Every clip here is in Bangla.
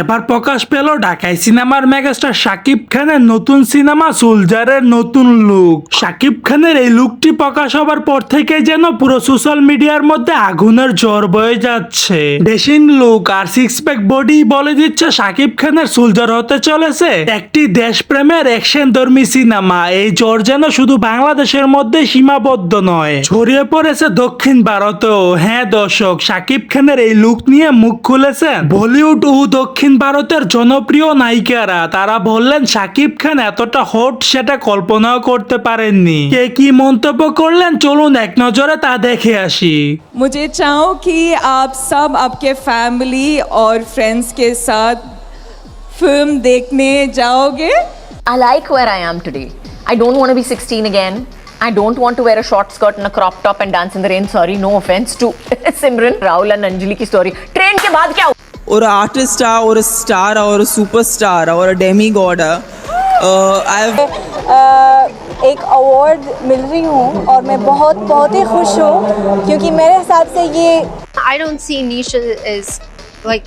এবার প্রকাশ পেল ঢাকায় সিনেমার মেগাস্টার শাকিব খানের নতুন সিনেমা সোলজারের নতুন লুক। শাকিব খানের এই লুকটি প্রকাশ হবার পর থেকে যেন পুরো সোশ্যাল মিডিয়ার মধ্যে আগুনের জ্বর বয়ে যাচ্ছে। ডেসিং লুক আর সিক্স প্যাক বডি বলে দিচ্ছে শাকিব খানের সোলজার হতে চলেছে একটি দেশপ্রেমের অ্যাকশন ধর্মী সিনেমা। এই জ্বর যেন শুধু বাংলাদেশের মধ্যে সীমাবদ্ধ নয়, ছড়িয়ে পড়েছে দক্ষিণ ভারতেও। হ্যাঁ দর্শক, শাকিব খানের এই লুক নিয়ে মুখ খুলেছেন বলিউড ও দক্ষিণ ভারতের জনপ্রিয় নায়িকারা তারা বললেন শাকিব খান এতটা হট সেটা কল্পনাও করতে পারেননি কে কি মন্তব্য করলেন চলুন এক নজরে তা দেখে আসি मुझे चाहो कि आप सब आपके फैमिली और फ्रेंड्स के साथ फिल्म देखने जाओगे I like where I am today. I don't want to be 16 again. I don't want to wear a short skirt and a crop top and dance in the rain. Sorry, no offense to Simran, Rahul and Anjali की story. ट्रेन के बाद क्या और आर्टिस्ट आ और स्टार आ और सुपरस्टार आ और डेमी गॉड आ आई एक अवार्ड मिल रही हूँ और मैं बहुत बहुत ही खुश हूँ क्योंकि मेरे हिसाब से ये I don't see Nisha as like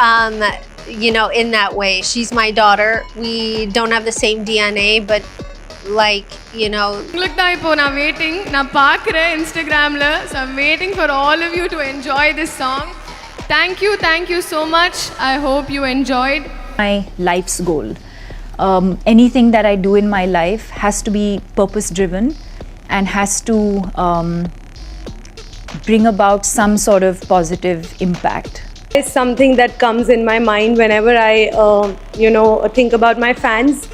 um you know in that way. She's my daughter. We don't have the same DNA, but like you know உங்களுக்கு தான் இப்போ நான் வெயிட்டிங் நான் பார்க்குறேன் இன்ஸ்டாகிராமில் so I'm waiting for all of you to enjoy this song Thank you, thank you so much. I hope you enjoyed. My life's goal. Um, anything that I do in my life has to be purpose driven and has to um, bring about some sort of positive impact. It's something that comes in my mind whenever I, uh, you know, think about my fans,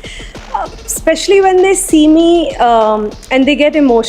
uh, especially when they see me um, and they get emotional.